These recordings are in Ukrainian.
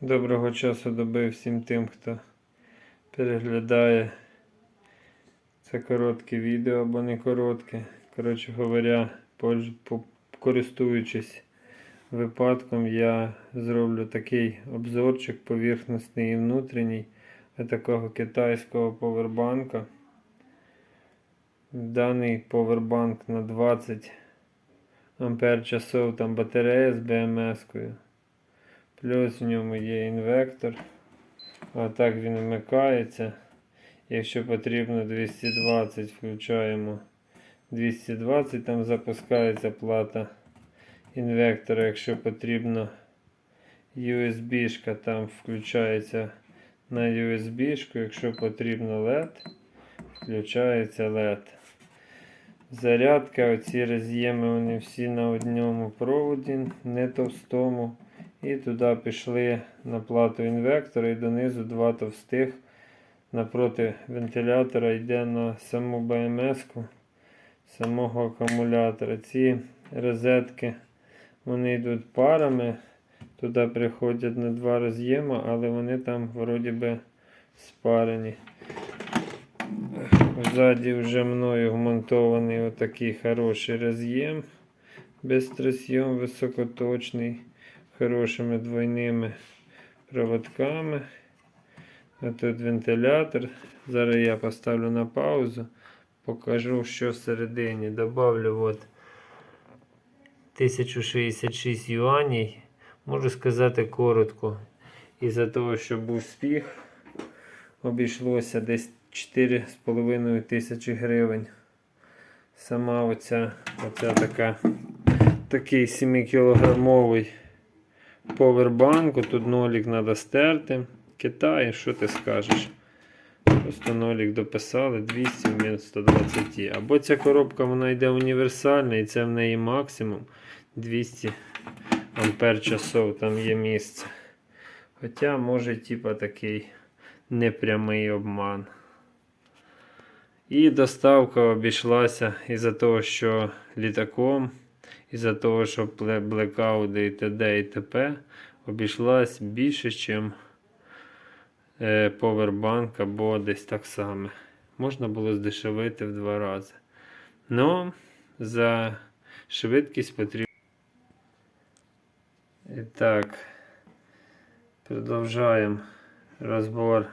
Доброго часу доби всім тим, хто переглядає це коротке відео або не коротке. Коротше говоря, користуючись випадком, я зроблю такий обзорчик поверхностний і внутрішній такого китайського повербанка. Даний повербанк на 20 ампер часов там батарея з БМС-кою. Плюс в ньому є інвектор. А так він вмикається. Якщо потрібно 220, включаємо 220, там запускається плата інвектора. Якщо потрібно USB-шка, там включається на USB-шку. Якщо потрібно LED, включається LED. Зарядка, оці роз'єми, вони всі на одному проводі, не товстому. І туди пішли на плату інвектора і донизу два товстих. Напроти вентилятора йде на саму БМС-ку самого акумулятора. Ці розетки вони йдуть парами. Туди приходять на два роз'єми, але вони там вроді би спарені. Ззаді вже мною вмонтований отакий хороший роз'єм. Безтросйом високоточний хорошими двойними проводками. Тут вентилятор. Зараз я поставлю на паузу, покажу, що всередині. Добавлю от 1066 юаней. Можу сказати коротко. Із-за того, що був спіх, обійшлося десь 4,5 тисячі гривень. Сама оця, оця така, такий 7 кілограмовий повербанку. Тут нолік треба стерти. Китай, що ти скажеш? Просто нолік дописали 200 вміст 120. Або ця коробка вона йде універсальна і це в неї максимум 200 ампер часов там є місце. Хоча може типа такий непрямий обман. І доставка обійшлася із-за того, що літаком, із-за того, що блекаути і т.д. і т.п. обійшлась більше, ніж повербанк або десь так само. Можна було здешевити в два рази. Ну, за швидкість потрібно. І так, продовжаємо розбор.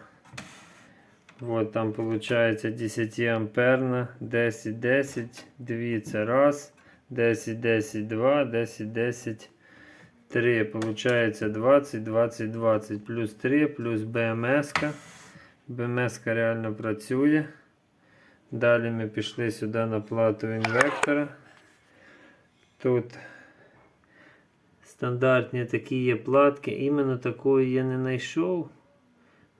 Вот там получается 10 амперна, 10, 10, дивіться, раз, 10, 10, 2, 10, 10, 3. Получается 20, 20, 20, плюс 3, плюс БМС. -ка. БМС -ка реально працює. Далі ми пішли сюди на плату інвектора. Тут стандартні такі є платки. Іменно такої я не знайшов.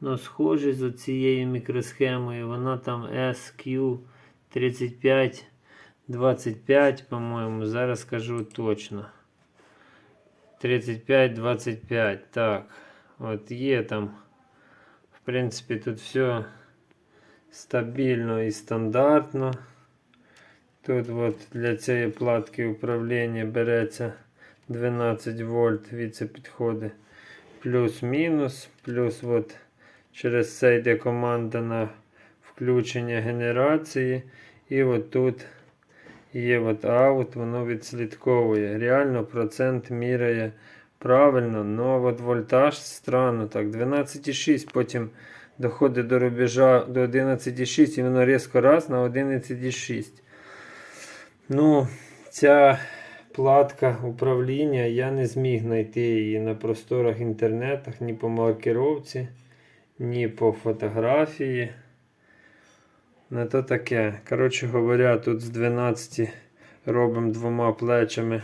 Ну, схожі з цією мікросхемою. Вона там SQ3525, по-моєму. Зараз скажу точно. 35-25. Так. От є там. В принципі, тут все стабільно і стандартно. Тут от для цієї платки управління береться 12 вольт від це підходить. Плюс-мінус. Плюс от через це йде команда на включення генерації. І от тут є от аут, воно відслідковує. Реально процент міряє правильно, але от вольтаж странно так. 12,6, потім доходить до рубежа до 11,6 і воно різко раз на 11,6. Ну, ця платка управління, я не зміг знайти її на просторах інтернетах, ні по маркировці, ні по фотографії. Не то таке. Коротше говоря, тут з 12 робимо двома плечами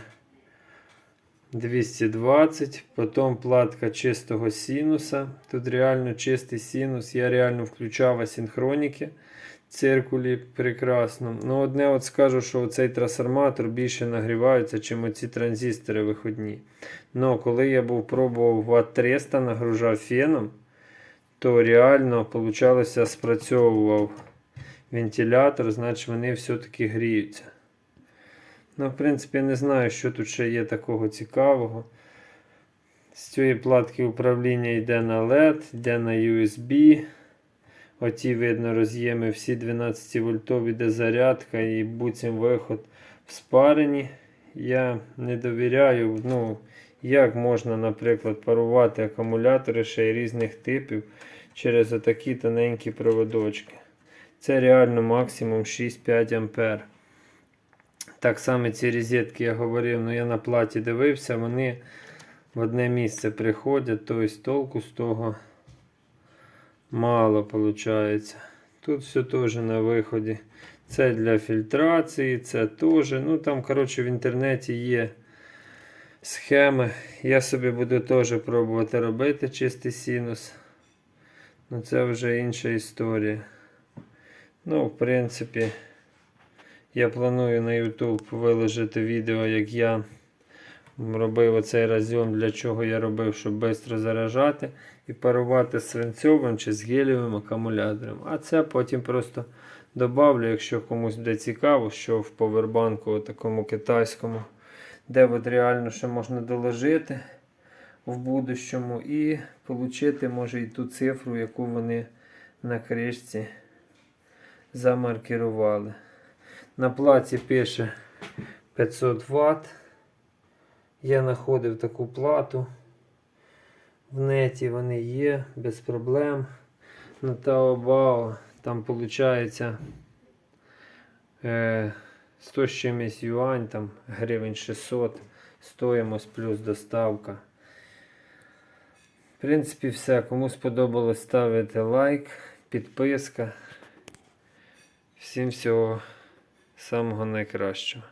220, потім платка чистого синуса. Тут реально чистий синус. Я реально включав асинхроніки циркулі прекрасно. Ну, одне от скажу, що цей трансформатор більше нагрівається, чим оці транзистори виходні. Ну, коли я був пробував Watt 300 нагружав феном, то реально получалося спрацьовував вентилятор, значить вони все-таки гріються. Ну, в принципі, не знаю, що тут ще є такого цікавого. З цієї платки управління йде на LED, йде на USB. Оті видно роз'єми всі 12 вольтові, де зарядка і буцім виход в спарені. Я не довіряю, ну, як можна, наприклад, парувати акумулятори ще й різних типів через отакі тоненькі проводочки. Це реально максимум 6-5 ампер. Так само ці розетки я говорив, ну я на платі дивився, вони в одне місце приходять, тобто толку з того мало виходить. Тут все теж на виході. Це для фільтрації, це теж. Ну там, коротше, в інтернеті є схеми. Я собі буду теж пробувати робити чистий синус. Ну це вже інша історія. Ну, в принципі, я планую на YouTube виложити відео, як я робив оцей разйом, для чого я робив, щоб швидко заражати і парувати свинцьовим чи з гелієвим акумулятором. А це потім просто добавлю, якщо комусь буде цікаво, що в повербанку такому китайському, де от реально ще можна доложити в будущому і отримати може і ту цифру, яку вони на кришці замаркірували. На платі пише 500 Вт. Я знаходив таку плату. В неті вони є без проблем. На Taobao там виходить е, 100 з чимось юань, там гривень 600, стоїмость плюс доставка. В принципі, все. Кому сподобалось, ставити лайк, підписка. Всім всього самого найкращого.